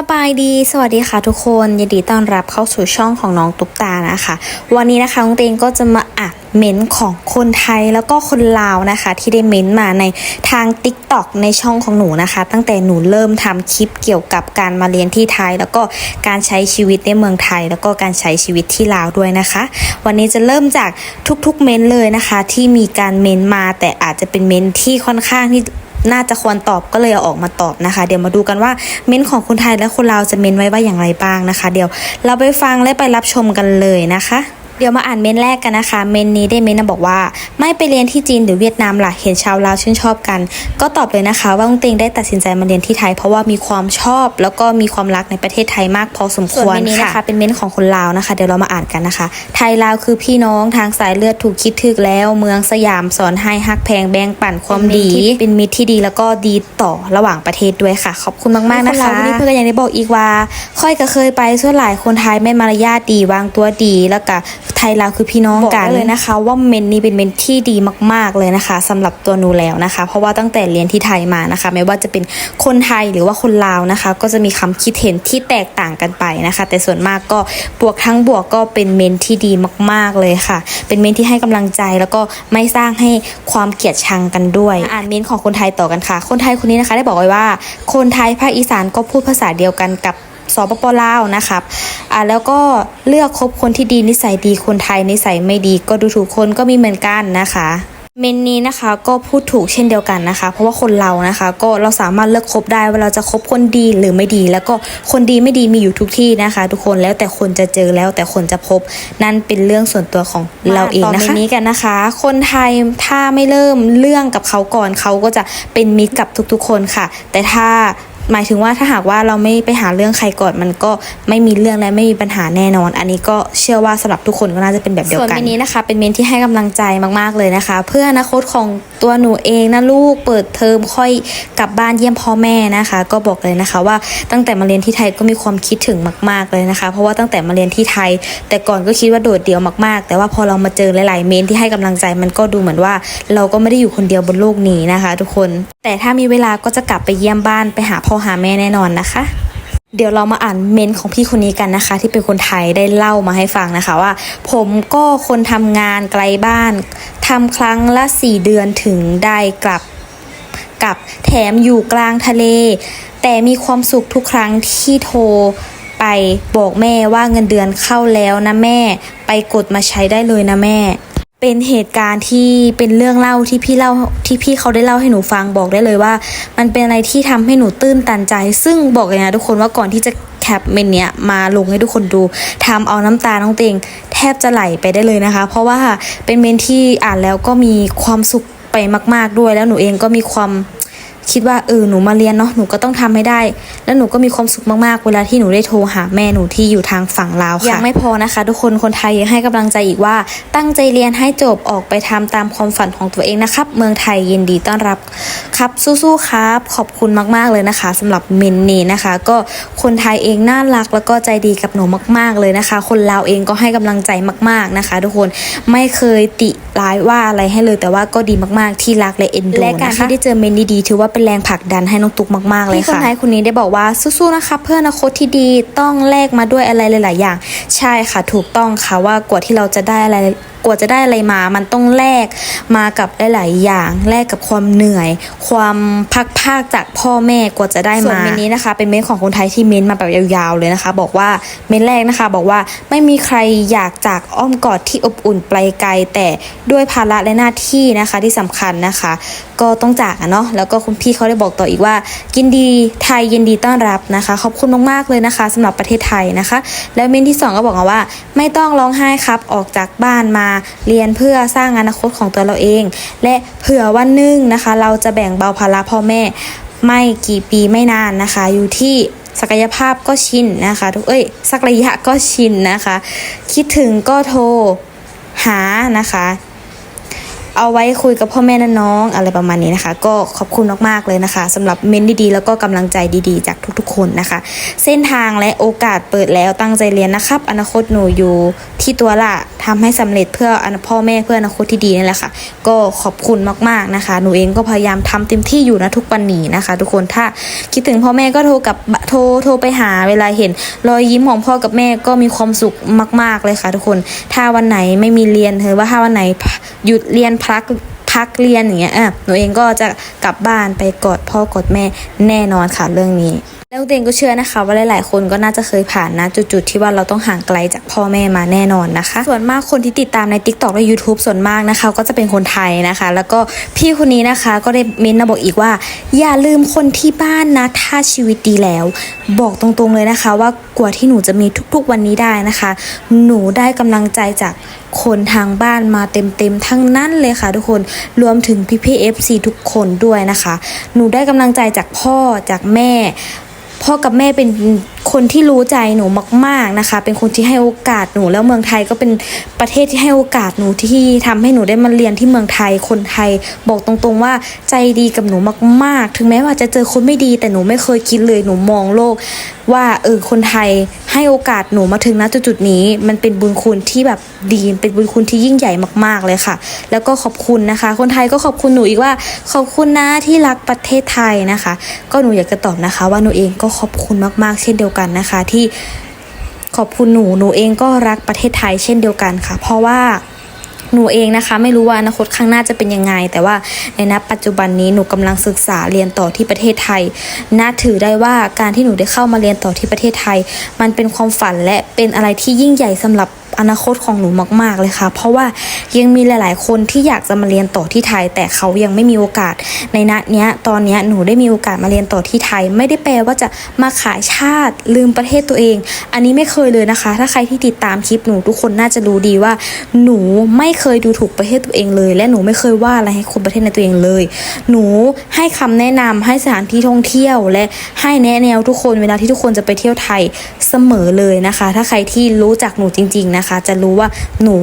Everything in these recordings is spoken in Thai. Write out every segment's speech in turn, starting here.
สบายดี สวัสดีค่ะทุกคนยินดีต้อนรับเข้าสู่ช่องของน้องตุ๊กตานะคะ วันนี้นะคะน้องเตงก็จะมาอัดเม้นต์ของคนไทยแล้วก็คนลาวนะคะ ที่ได้เม้นต์มาในทาง t ิ k t o k ในช่องของหนูนะคะ ตั้งแต่หนูเริ่มทำคลิปเกี่ยวกับการมาเรียนที่ไทย แล้วก็การใช้ชีวิตในเมืองไทย แล้วก็การใช้ชีวิตที่ลาวด้วยนะคะ วันนี้จะเริ่มจากทุกๆเม้นต์เลยนะคะ ที่มีการเม้นต์มาแต่อาจจะเป็นเม้นต์ที่ค่อนข้างที่ น่าจะควรตอบก็เลยเอาออกมาตอบนะคะ เดี๋ยวมาดูกันว่าเม้นของคนไทยและคนลาวจะเม้นไว้ว่าอย่างไรบ้างนะคะ เดี๋ยวเราไปฟังและไปรับชมกันเลยนะคะ เดี๋ยวมาอ่านเม้นต์แรกกันนะคะ เม้นต์นี้ได้เม้นต์มาบอกว่า ไม่ไปเรียนที่จีนหรือเวียดนามล่ะเห็นชาวลาวชื่นชอบกัน ก็ตอบเลยนะคะ ว่าต้องเตงได้ตัดสินใจมาเรียนที่ไทย เพราะว่ามีความชอบ แล้วก็มีความรักในประเทศไทยมากพอสมควรส่วนเม้นต์นี้ค่ะนะคะเป็นเม้นต์ของคนลาวนะคะ เดี๋ยวเรามาอ่านกันนะคะ ไทยลาวคือพี่น้องทางสายเลือดถูกคิดถึกแล้ว เมืองสยามสอนให้ฮักแพงแบ่งปันความดีเป็นมิตรที่ดีแล้วก็ดีต่อระหว่างประเทศด้วยค่ะ ขอบคุณมากๆนะคะคนลาววันนี้เพื่อนก็ยังได้บอกอีกว่าค่อยก็เคยไปส่วนหลายคนไทยไม่มารยาทดีวางตัวดีแล้วก็ไทยลาวคือพี่น้องกันเลยนะคะ ว่าเมนนี้เป็นเมนที่ดีมาก ๆเลยนะคะสำหรับตัวหนูแล้วนะคะ เพราะว่าตั้งแต่เรียนที่ไทยมานะคะ ไม่ว่าจะเป็นคนไทยหรือว่าคนลาวนะคะ ก็จะมีคำคิดเห็นที่แตกต่างกันไปนะคะ แต่ส่วนมากก็บวกทั้งบวกก็เป็นเมนที่ดีมาก ๆเลยค่ะ เป็นเมนที่ให้กำลังใจแล้วก็ไม่สร้างให้ความเกลียดชังกันด้วยอ่านเมนของคนไทยต่อกันค่ะ คนไทยคนนี้นะคะ ได้บอกไว้ว่า คนไทยภาคอีสานก็พูดภาษาเดียวกันกับ สปปลาวนะครับอ่าแล้วก็เลือกคบคนที่ดีนิสัยดีคนไทยนิสัยไม่ดี ก็ดูถูกคนก็มีเหมือนกันนะคะเมนนี้นะคะก็พูดถูกเช่นเดียวกันนะคะ เพราะว่าคนเรานะคะ ก็เราสามารถเลือกคบได้ว่าเราจะคบคนดีหรือไม่ดี แล้วก็คนดีไม่ดีมีอยู่ทุกที่นะคะ ทุกคนแล้วแต่คนจะเจอแล้วแต่คนจะพบนั่นเป็นเรื่องส่วนตัวของเราเองนะคะต่อนี้กันนะคะ คนไทยถ้าไม่เริ่มเรื่องกับเขาก่อนเขาก็จะเป็นมิตรกับทุกๆคนค่ะ แต่ถ้า หมายถึงว่าถ้าหากว่าเราไม่ไปหาเรื่องใครก่อนมันก็ไม่มีเรื่องและไม่มีปัญหาแน่นอน อันนี้ก็เชื่อว่าสำหรับทุกคนก็น่าจะเป็นแบบเดียวกันส่วนเมนนี้นะคะ เป็นเมนที่ให้กำลังใจมากๆเลยนะคะ เพื่ออนาคตของตัวหนูเองนะลูกเปิดเทอมค่อยกลับบ้านเยี่ยมพ่อแม่นะคะ ก็บอกเลยนะคะว่าตั้งแต่มาเรียนที่ไทยก็มีความคิดถึงมาก ๆเลยนะคะ เพราะว่าตั้งแต่มาเรียนที่ไทย แต่ก่อนก็คิดว่าโดดเดี่ยวมากๆ แต่ว่าพอเรามาเจอหลายๆเมนที่ให้กำลังใจมันก็ดูเหมือนว่า เราก็ไม่ได้อยู่คนเดียวบนโลกนี้นะคะ ทุกคน แต่ถ้ามีเวลาก็จะกลับไปเยี่ยมบ้านไปหาพ่อรหาแม่แน่นอนนะคะ เดี๋ยวเรามาอ่านเมนของพี่คนนี้กันนะคะ ที่เป็นคนไทยได้เล่ามาให้ฟังนะคะว่า ผมก็คนทำงานไกลบ้านทำครั้งละ4เดือนถึงได้กลับกลับแถมอยู่กลางทะเล แต่มีความสุขทุกครั้งที่โทรไปบอกแม่ว่าเงินเดือนเข้าแล้วนะแม่ ไปกดมาใช้ได้เลยนะแม่ เป็นเหตุการณ์ที่เป็นเรื่องเล่าที่พี่เล่าที่พี่เขาได้เล่าให้หนูฟังบอกได้เลยว่า มันเป็นอะไรที่ทำให้หนูตื้นตันใจ ซึ่งบอกเลยนะทุกคนว่าก่อนที่จะแคปเมนเนี้ยมาลงให้ทุกคนดูทำเอาน้ำตาน้องเตงแทบจะไหลไปได้เลยนะคะ เพราะว่าเป็นเมนที่อ่านแล้วก็มีความสุขไปมาก ๆด้วยแล้วหนูเองก็มีความ คิดว่าเออหนูมาเรียนเนาะหนูก็ต้องทำให้ได้ แล้วหนูก็มีความสุขมากๆ เวลาที่หนูได้โทรหาแม่หนูที่อยู่ทางฝั่งลาวค่ะยังไม่พอนะคะ ทุกคนคนไทยยังให้กำลังใจอีกว่า ตั้งใจเรียนให้จบออกไปทำตามความฝันของตัวเองนะครับ เมืองไทยยินดีต้อนรับครับสู้ๆครับ ขอบคุณมากๆเลยนะคะสำหรับเมนนี้นะคะ ก็คนไทยเองน่ารักแล้วก็ใจดีกับหนูมาก ๆเลยนะคะ คนลาวเองก็ให้กำลังใจมาก ๆนะคะ ทุกคนไม่เคยติร้ายว่าอะไรให้เลย แต่ว่าก็ดีมากๆที่รักและเอ็นดูและการนะคะที่ได้เจอเมนดีๆถือว่าเป็นแรงผลักดันให้น้องตุ๊กมากๆเลยค่ะพี่คนไหนคนนี้ได้บอกว่าสู้ๆนะคะเพื่ออนาคตที่ดีต้องแลกมาด้วยอะไรหลาย ๆ อย่าง ใช่ค่ะถูกต้องค่ะว่ากว่าที่เราจะได้อะไร กว่าจะได้อะไรมา มันต้องแลกมากับหลาย ๆ อย่างแลกกับความเหนื่อย ความพักภาคจากพ่อแม่กว่าจะได้มาส่วนเมนนี้นะคะ เป็นเมนของคนไทยที่เมนมาแบบยาว ๆ เลยนะคะ บอกว่าเมนแรกนะคะ บอกว่าไม่มีใครอยากจากอ้อมกอดที่อบอุ่นไกลไกลแต่ด้วยภาระและหน้าที่นะคะที่สำคัญนะคะ ก็ต้องจากอะเนาะแล้วก็คุณพี่เขาได้บอกต่ออีกว่ายินดีไทยยินดีต้อนรับนะคะ ขอบคุณมาก ๆ เลยนะคะสำหรับประเทศไทยนะคะ แล้วเมนที่สองก็บอกว่า ไม่ต้องร้องไห้ครับออกจากบ้านมาเรียนเพื่อสร้างอนาคตของตัวเราเอง และเผื่อวันหนึ่งนะคะ เราจะแบ่งเบาภาระพ่อแม่ไม่กี่ปีไม่นานนะคะ อยู่ที่ศักยภาพก็ชินนะคะทุกเอ้ยสักระยะก็ชินนะคะ คิดถึงก็โทรหานะคะ เอาไว้คุยกับพ่อแม่น้องอะไรประมาณนี้นะคะ ก็ขอบคุณมากๆเลยนะคะสำหรับเมนดีๆ แล้วก็กำลังใจดีๆ จากทุกๆ คนนะคะ เส้นทางและโอกาสเปิดแล้วตั้งใจเรียนนะครับ อนาคตหนูอยู่ที่ตัวละทำให้สำเร็จเพื่ออนาพ่อแม่เพื่ออนาคตที่ดีนี่แหละค่ะ ก็ขอบคุณมากๆนะคะ หนูเองก็พยายามทำเต็มที่อยู่นะทุกวันนี้นะคะ ทุกคนถ้าคิดถึงพ่อแม่ก็โทรกับโทรโทรไปหาเวลาเห็นรอยยิ้มของพ่อกับแม่ก็มีความสุขมาก ๆเลยค่ะ ทุกคนถ้าวันไหนไม่มีเรียนเธอว่าถ้าวันไหนหยุดเรียนพักพักเรียนอย่างเงี้ยอะหนูเองก็จะกลับบ้านไปกอดพ่อกอดแม่แน่นอนค่ะเรื่องนี้ แล้วตัวเองก็เชื่อนะคะ ว่าหลาย ๆ คนก็น่าจะเคยผ่านนะจุด ๆ ที่ว่าเราต้องห่างไกลจากพ่อแม่มาแน่นอนนะคะ ส่วนมากคนที่ติดตามใน Tik t o อกและ YouTube ส่วนมากนะคะ ก็จะเป็นคนไทยนะคะ แล้วก็พี่คนนี้นะคะก็ได้เม้นต์มาบอกอีกว่า อย่าลืมคนที่บ้านนะถ้าชีวิตดีแล้ว บอกตรง ๆ เลยนะคะ ว่ากว่าที่หนูจะมีทุก ๆ วันนี้ได้นะคะ หนูได้กำลังใจจาก คนทางบ้านมาเต็มๆทั้งนั้นเลยค่ะ ทุกคนรวมถึงพี่พี่เอฟซีทุกคนด้วยนะคะ หนูได้กำลังใจจากพ่อจากแม่ พ่อกับแม่เป็น คนที่รู้ใจหนูมาก ๆนะคะ เป็นคนที่ให้โอกาสหนูแล้วเมืองไทยก็เป็นประเทศที่ให้โอกาสหนูที่ทำให้หนูได้มาเรียนที่เมืองไทย คนไทยบอกตรงๆว่าใจดีกับหนูมาก ๆ ถึงแม้ว่าจะเจอคนไม่ดี แต่หนูไม่เคยคิดเลยหนูมองโลก ว่าเออคนไทยให้โอกาสหนูมาถึงณจุดๆนี้ มันเป็นบุญคุณที่แบบดีเป็นบุญคุณที่ยิ่งใหญ่มาก ๆเลยค่ะ แล้วก็ขอบคุณนะคะ คนไทยก็ขอบคุณหนูอีกว่าขอบคุณนะที่รักประเทศไทยนะคะ ก็หนูอยากจะตอบนะคะ ว่าหนูเองก็ขอบคุณมากๆ เช่นเดียวกันนะคะ ที่ขอบคุณหนูหนูเองก็รักประเทศไทยเช่นเดียวกันค่ะ เพราะว่าหนูเองนะคะ ไม่รู้ว่าอนาคตข้างหน้าจะเป็นยังไง แต่ว่าในณปัจจุบันนี้หนูกำลังศึกษาเรียนต่อที่ประเทศไทย น่าถือได้ว่าการที่หนูได้เข้ามาเรียนต่อที่ประเทศไทย มันเป็นความฝันและเป็นอะไรที่ยิ่งใหญ่สำหรับ อนาคตของหนูมากๆเลยค่ะ เพราะว่ายังมีหลาย ๆ คนที่อยากจะมาเรียนต่อที่ไทย แต่เขายังไม่มีโอกาส ในณเนี้ยตอนเนี้ยหนูได้มีโอกาสมาเรียนต่อที่ไทย ไม่ได้แปลว่าจะมาขายชาติลืมประเทศตัวเอง อันนี้ไม่เคยเลยนะคะ ถ้าใครที่ติดตามคลิปหนูทุกคนน่าจะรู้ดีว่า หนูไม่เคยดูถูกประเทศตัวเองเลย และหนูไม่เคยว่าอะไรให้คนประเทศในตัวเองเลย หนูให้คำแนะนำให้สถานที่ท่องเที่ยวและให้แนะแนวทุกคนเวลาที่ทุกคนจะไปเที่ยวไทยเสมอเลยนะคะ ถ้าใครที่รู้จักหนูจริง ๆ นะคะจะรู้ว่าหนู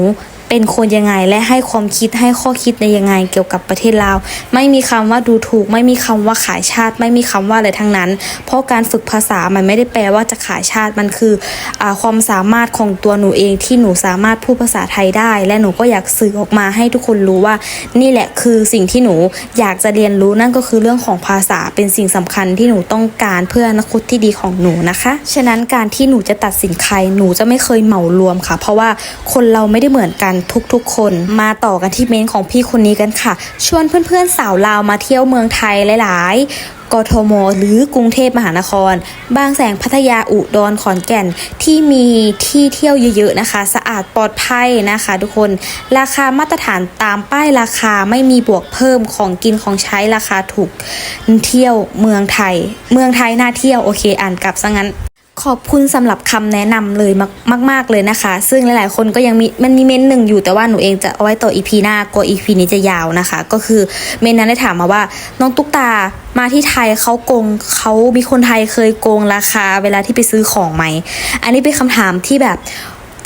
เป็นคนยังไงและให้ความคิดให้ข้อคิดในยังไงเกี่ยวกับประเทศลาว ไม่มีคำว่าดูถูก ไม่มีคำว่าขายชาติ ไม่มีคำว่าอะไรทั้งนั้น เพราะการฝึกภาษามันไม่ได้แปลว่าจะขายชาติมันคืออความสามารถของตัวหนูเองที่หนูสามารถพูดภาษาไทยได้ และหนูก็อยากสื่อออกมาให้ทุกคนรู้ว่า นี่แหละคือสิ่งที่หนูอยากจะเรียนรู้นั่นก็คือเรื่องของภาษาเป็นสิ่งสำคัญที่หนูต้องการเพื่ออนาคตที่ดีของหนูนะคะ ฉะนั้นการที่หนูจะตัดสินใครหนูจะไม่เคยเหมารวมค่ะ เพราะว่าคนเราไม่ได้เหมือนกันทุกๆ คน มาต่อกันที่เมนของพี่คนนี้กันค่ะ ชวนเพื่อนๆสาวลาวมาเที่ยวเมืองไทยหลายๆกทม หรือกรุงเทพมหานคร บางแสงพัทยาอุดรขอนแก่น ที่มีที่เที่ยวเยอะๆนะคะ สะอาดปลอดภัยนะคะ ทุกคน ราคามาตรฐานตามป้ายราคาไม่มีบวกเพิ่มของกินของใช้ราคาถูก เที่ยวเมืองไทย เมืองไทยน่าเที่ยวโอเคอ่านกลับซะงั้น ขอบคุณสำหรับคำแนะนำเลยมากมากเลยนะคะ ซึ่งหลาย ๆ คนก็ยังมีมันมีเมนหนึ่งอยู่แต่ว่าหนูเองจะเอาไว้ต่ออีพีหน้ากลัวอีพีนี้จะยาวนะคะ ก็คือเมนนั้นได้ถามมาว่าน้องตุ๊กตามาที่ไทยเขาโกงเขามีคนไทยเคยโกงราคา เวลาที่ไปซื้อของไหม อันนี้เป็นคำถามที่แบบ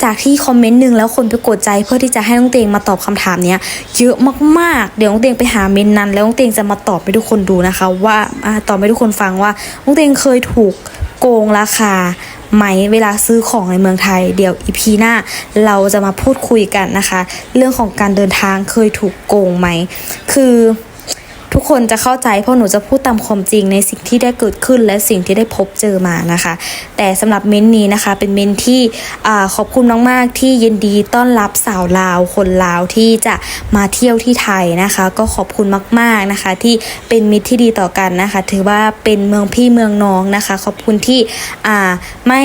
จากที่คอมเมนต์หนึ่งแล้วคนไปกดใจเพื่อที่จะให้น้องเตงมาตอบคำถามเนี้ยเยอะมากๆ เดี๋ยวน้องเตงไปหาเมนนั้น แล้วน้องเตงจะมาตอบให้ทุกคนดูนะคะ ว่าอ่าตอบให้ทุกคนฟังว่าน้องเตงเคยถูก โกงราคาไหมเวลาซื้อของในเมืองไทย เดี๋ยวอีพีหน้าเราจะมาพูดคุยกันนะคะ เรื่องของการเดินทางเคยถูกโกงไหม คือ ทุกคนจะเข้าใจเพราะหนูจะพูดตามความจริงในสิ่งที่ได้เกิดขึ้นและสิ่งที่ได้พบเจอมานะคะ แต่สำหรับเม้นนี้นะคะ เป็นเม้นที่ขอบคุณมากๆที่ยินดีต้อนรับสาวลาว คนลาวที่จะมาเที่ยวที่ไทยนะคะ ก็ขอบคุณมากๆนะคะ ที่เป็นมิตรที่ดีต่อกันนะคะ ถือว่าเป็นเมืองพี่เมืองน้องนะคะ ขอบคุณที่ไม่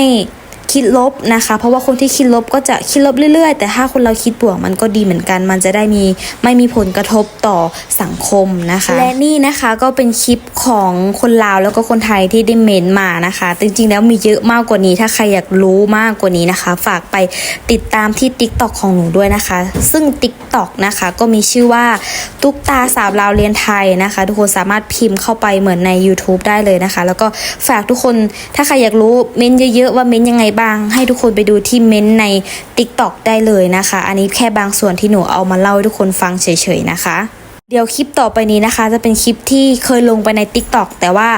คิดลบนะคะ เพราะว่าคนที่คิดลบก็จะคิดลบเรื่อยๆ แต่ถ้าคนเราคิดบวกมันก็ดีเหมือนกัน มันจะได้มีไม่มีผลกระทบต่อสังคมนะคะ และนี่นะคะก็เป็นคลิปของคนลาวแล้วก็คนไทยที่ได้เมนมานะคะ จริงๆแล้วมีเยอะมากกว่านี้ ถ้าใครอยากรู้มากกว่านี้นะคะ ฝากไปติดตามที่ t ิ k t o k ของหนูด้วยนะคะ ซึ่ง t ิ k t o k นะคะก็มีชื่อว่าตุ๊กตาสาวลาวเรียนไทยนะคะ ทุกคนสามารถพิมพ์เข้าไปเหมือนใน YouTube ได้เลยนะคะ แล้วก็ฝากทุกคนถ้าใครอยากรู้เมนเยอะๆว่าเมนยังไงบ้างให้ทุกคนไปดูที่เม้นต์ใน TikTok ได้เลยนะคะ อันนี้แค่บางส่วนที่หนูเอามาเล่าให้ทุกคนฟังเฉยๆนะคะ เดี๋ยวคลิปต่อไปนี้นะคะ จะเป็นคลิปที่เคยลงไปใน TikTok แต่ว่า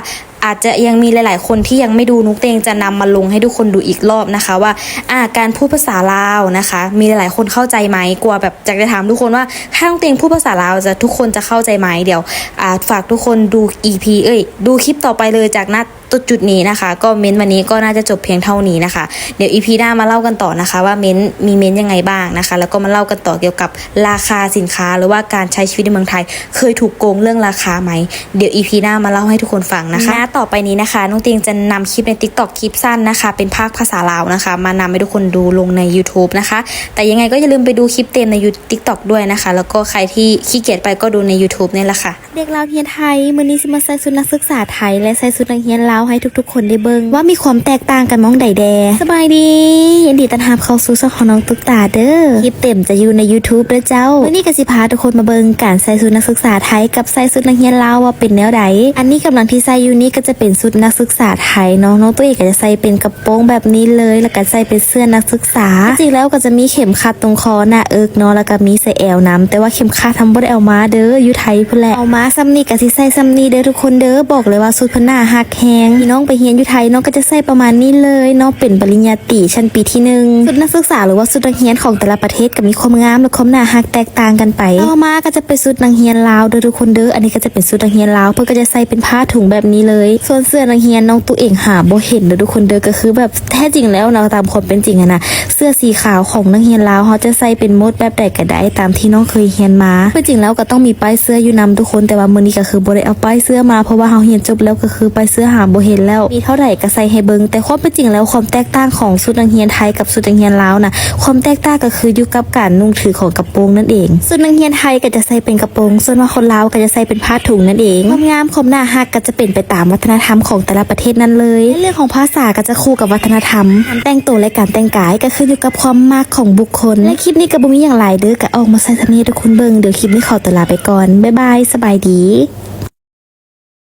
อาจจะยังมีหลาย ๆ คนที่ยังไม่ดูนุกเตงจะนำมาลงให้ทุกคนดูอีกรอบนะคะ ว่าอ่าการพูดภาษาลาวนะคะ มีหลาย ๆ คนเข้าใจไหมกลัวแบบจะจะถามทุกคนว่าถ้านุกเตงพูดภาษาลาวจะทุกคนจะเข้าใจไหมเดี๋ยวอ่าฝากทุกคนดู EP เอ้ยดูคลิปต่อไปเลยจากนัดจุดนี้นะคะ ก็เม้นต์วันนี้ก็น่าจะจบเพียงเท่านี้นะคะ เดี๋ยว EP หน้ามาเล่ากันต่อนะคะ ว่าเม้นต์มีเม้นต์ยังไงบ้างนะคะ แล้วก็มาเล่ากันต่อเกี่ยวกับราคาสินค้า หรือว่าการใช้ชีวิตในเมืองไทย เคยถูกโกงเรื่องราคาไหม เดี๋ยว EP หน้ามาเล่าให้ทุกคนฟังนะคะต่อไปนี้นะคะน้องเตียงจะนำคลิปใน TikTok คลิปสั้นนะคะ เป็นภาคภาษาลาวนะคะ มานำให้ทุกคนดูลงใน YouTube นะคะ แต่ยังไงก็อย่าลืมไปดูคลิปเต็มใน TikTok ด้วยนะคะ แล้วก็ใครที่ขี้เกียจไปก็ดูใน YouTube นี่แหละค่ะ เด็กลาวเฮียนไทยมือนี้สิมาใส่ชุดนักศึกษาไทย และใส่ชุดนักเรียนลาวให้ทุก ๆ คนได้เบิ่งว่ามีความแตกต่างกันมองใดแดสบายดียินดีต้อนรับเข้าสู่ช่องของน้องตุ๊กตาเด้อคลิปเต็มจะอยู่ใน YouTube เด้อเจ้ามือนี้ก็สิพาทุกคนมาเบิ่งการใส่ชุดนักศึกษาไทยกับใส่ชุดนักเรียนลาวว่าเป็นแนวใดอันนี้กำลังที่ใส่อยู่นี้ก็จะเป็นชุดนักศึกษาไทยเนาะน้องตัวเอกก็จะใส่เป็นกระโปรงแบบนี้เลย แล้วก็ใส่เป็นเสื้อนักศึกษา จริงแล้วก็จะมีเข็มขัดตรงคอหน้าเอิกเนาะแล้วก็มีใส่แอวน้ำแต่ว่าเข็มขัดทำบ่ได้เอามาเด้ออยู่ไทยพุ่นแหละเอามาซ้ำนี่ก็สิใส่ซ้ำนี่เด้อทุกคนเด้อบอกเลยว่าสุดพน้าหักแฮงพี่น้องไปเรียนอยู่ไทยเนาะก็จะใส่ประมาณนี้เลยเนาะเป็นปริญญาตรีชั้นปีที่หนึ่งสุดนักศึกษาหรือว่าสุดนักเรียนของแต่ละประเทศก็มีความงามและความหน้าหักแตกต่างกันไปต่อมาก็จะเป็นสุดนักเรียนลาวเด้อทุกคนเด้ออันนี้ก็จะเป็นสุดนักเรียนลาวเพื่อก็จะใส่เป็นผ้าถุงแบบนี้เลยส่วนเสื้อนักเรียนน้องตัวเองหาบ่เห็นเด้อทุกคนเด้อก็คือ แบบแท้จริงแล้วนะตามความเป็นจริงอะนะเสื้อสีขาวของนักเรียนลาวเขาจะใส่เป็นโมดแบบใดก็ได้ตามที่น้องเคยเรียนมาเพื่อจริงแล้วก็ต้องมีป้ายเสื้ออยู่นำทุกคนแต่ว่ามื้อนี้ก็คือบ่ได้เอาป้ายเสื้อมาเพราะว่าเฮาเรียนจบแล้วก็คือป้ายเสื้อหาบ่เห็นแล้วมีเท่าไหร่ก็ใส่ให้เบิงแต่ความเป็นจริงแล้วความแตกต่างของชุดนักเรียนไทยกับชุดนักเรียนลาวนะความแตกต่างก็คืออยู่กับการนุ่งถือของกระโปรงนั่นเองชุดนักเรียนไทยก็จะใส่เป็นกระโปรงส่วนว่าคนลาวก็จะใส่เป็นผ้าถุงนั่นเองความงามความน่าฮักก็จะเป็นไปตามวัฒนธรรมของแต่ละประเทศนั้นเลยเรื่องของภาษาก็จะคู่กับวัฒนธรรมการแต่งตัวและการแต่งกายก็ขึ้นอยู่กับความมากของบุคคล และคลิปนี้ก็บ่มีอย่างไรเด้อก็ออกมาใส่ทำนี้ทุกคนเบิ่งเดี๋ยวคลิปนี้ขอตัวลาไปก่อนบ๊ายบายสบายดี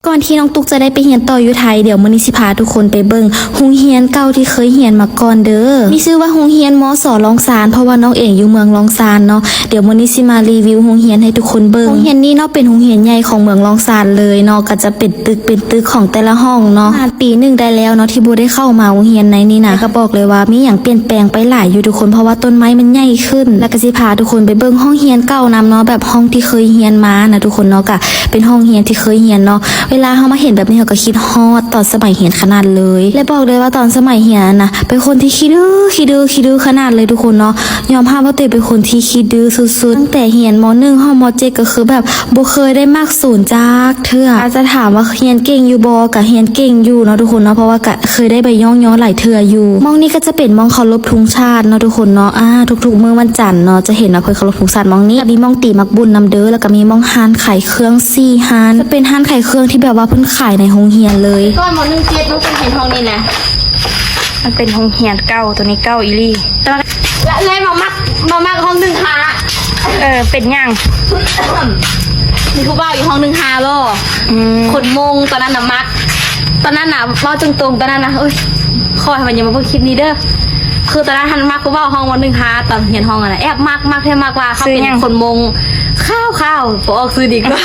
ก่อนที่น้องตุ๊กจะได้ไปเรียนต่ออยู่ไทยเดี๋ยวมื้อนี้สิพาทุกคนไปเบิ่งโรงเรียนเก่าที่เคยเรียนมาก่อนเด้อ มีชื่อว่าโรงเรียนมอสลองซานเพราะว่าน้องเองอยู่เมืองลองซานเนาะ เดี๋ยวมื้อนี้สิมารีวิวโรงเรียนให้ทุกคนเบิ่งโรงเรียนนี้เนาะเป็นโรงเรียนใหญ่ของเมืองลองซานเลยเนาะก็จะเป็นตึกเป็นตึกของแต่ละห้องเนาะปีหนึ่งได้แล้วเนาะที่บ่ได้เข้ามาโรงเรียนในนี้นะก็บอกเลยว่ามีหยังเปลี่ยนแปลงไปหลายอยู่ทุกคนเพราะว่าต้นไม้มันใหญ่ขึ้น แล้วก็สิพาทุกคนไปเบิ่งห้องเรียนเก่านำเนาะแบบห้องที่เคยเรียนมานะทุกคนเนาะก็เป็นห้องเรียนที่เคยเรียนเนาะเวลาเฮามาเห็นแบบนี้เราก็คิดฮอดตอนสมัยเรียนขนาดเลยและบอกเลยว่าตอนสมัยเรียนนะเป็นคนที่คิดดื้อคิดดื้อคิดดื้อขนาดเลยทุกคนเนาะยอมรับว่าเองเป็นคนที่คิดดื้อสุดๆตั้งแต่เรียนม .1 ห้องม .7 ก็คือแบบบ่เคยได้มากศูนย์จากเทื่ออาจจะถามว่าเรียนเก่งอยู่บ่ก็เรียนเก่งอยู่เนาะทุกคนเนาะเพราะว่าก็เคยได้ไปย่องย้อนหลายเทื่ออยู่มองนี้ก็จะเป็นมองเคารพธงชาติเนาะทุกคนเนาะอ่าทุกๆมื้อวันจันทร์เนาะจะเห็นว่าเพิ่นเคารพธงชาติมองนี้มีมองตีมักบุญนำเด้อแล้วก็มีมองฮานไขายเครื่องซี่ฮานจะเป็นฮานไขายเครื่องที่แบบว่าเพิ่นขายในโรงเรียนเลยก้อนหมอหนึ่งเจ็ดนุ๊กเป็นเห็นห้องนี่นะมันเป็นโรงเรียนเก่าตัวนี้เก่าอีลี่และเลยมามักมามักห้องหนึ่งหาเออเป็นยังมีผู้บ่าวอยู่ห้องหนึ่งหาล่ออืมคนมงตอนนั้นน่ะมัก ตอนนั้นน่ะเว่าตรงๆตอนนั้นน่ะเอ้ยคอยมันอยังมาพูดคลิปนี้เด้อ คือตอนนั้นทันมักผู้บ่าวห้องวันหนึ่งหาตอนเห็นห้องอะไรแอบมักมักแท้มากว่าเขาเป็นคนมงข้าวข้าวปออกซื้อดีกว่า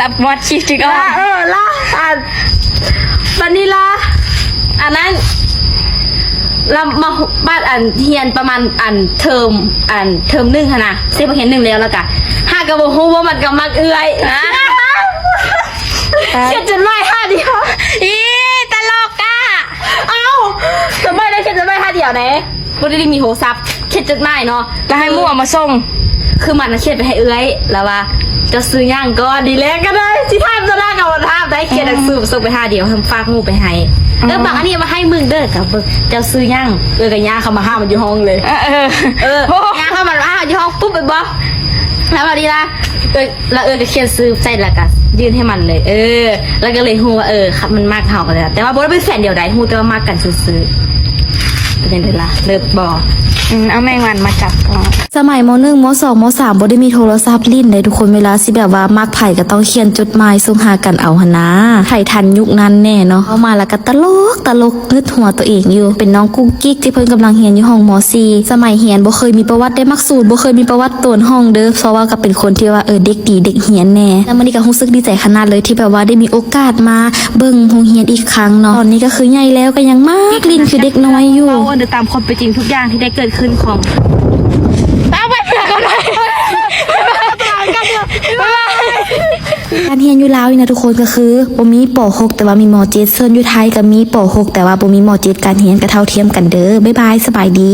รับวัดชิจิกล่าเออล่าอ่านบันนี้ล่ะอันนั้นเรามาบ้านอันเฮียนประมาณอันเทอมอันเทอมหนึ่งค่ะนะเซฟเห็นหนึ่งแล้วแล้วกะห้ากระบอกฮูว่ามันกำมักเอื้อยนะเขียนจดหมายห้าเดียวอีตลกอะเอ้าจดหมายได้เขียนจ ดหมายห้าเดียวไหนบุได้มีโทรศัพท์เขียนจดหมายเนาะแล้วให้มั่วมาส่งคือมันน่ะเขียนไปให้เอื้อยแล้วว่าจะซื้อย่างก็ดีแล้วก็ได้ที่ทำจะได้กับวันทำได้เขียนหนังสือส่งไปห้าเดียวทำฝากหมูไปให้เออบางอันนี้มาให้มึงเด้อกับเบิ่งจะซื้อย่างเออกับย่าเขามาห้ามมันอยู่ห้องเลย เออเออเออย่างเข้ามาห้ามอยู่ห้องปุ๊บไปบอแล้วมาดีละเออแล้วเออก็เขียนซื้อใส่ละกันยื่นให้มันเลย เออ แล้วก็เลยฮู้ว่าเออครับมันมากเท่ากันเลยแต่ว่าบ่ได้เป็นแฟนเดียวใดฮู้แต่ว่ามากกันซื้อๆ เป็นยังไงล่ะเลิศบ่อืมเอาแมงวันมาจับก่อนสมัยมหนึ่งมสองมสามบ่ได้มีโทรศัพท์ลิ้นเลยทุกคนเวลาสิแบบว่ามักไผ่ก็ต้องเขียนจดหมายส่งหากันเอาหนนะไผ่ทันยุคนั้นแน่เนาะเอามาแล้วก็ตลกตลกนึดหัวตัวเองอยู่ เป็นน้องกุ๊กกิ๊กที่เพิ่นกำลังเรียนอยู่ห้องม .4 สมัยเรียนบ่เคยมีประวัติได้มักสูตรบ่เคยมีประวัติตวนห้องเด้อเพราะว่าก็เป็นคนที่ว่าเออเด็กดีเด็กเรียนแน่แล้วมันนี่ก็รู้สึกดีใจขนาดเลยที่แบบว่าได้มีโอกาสมาเบิ่งโรงเรียนอีกครั้งเนาะตอนนี้ก็คือใหญ่แล้วก็ยังมากลิ้นคือเด็กน้อยอยู่เราเดินตามความเป็นจริงทุกอย่างที่ได้เกิดขึ้นของการเรียนอยู่ลาวนี่นะทุกคนก็คือบ่มีป .6 แต่ว่ามีม .7 ส่วนอยู่ไทยก็มีป .6 แต่ว่าบ่มีม .7 การเรียนก็เท่าเทียมกันเด้อบ๊ายบายสบายดี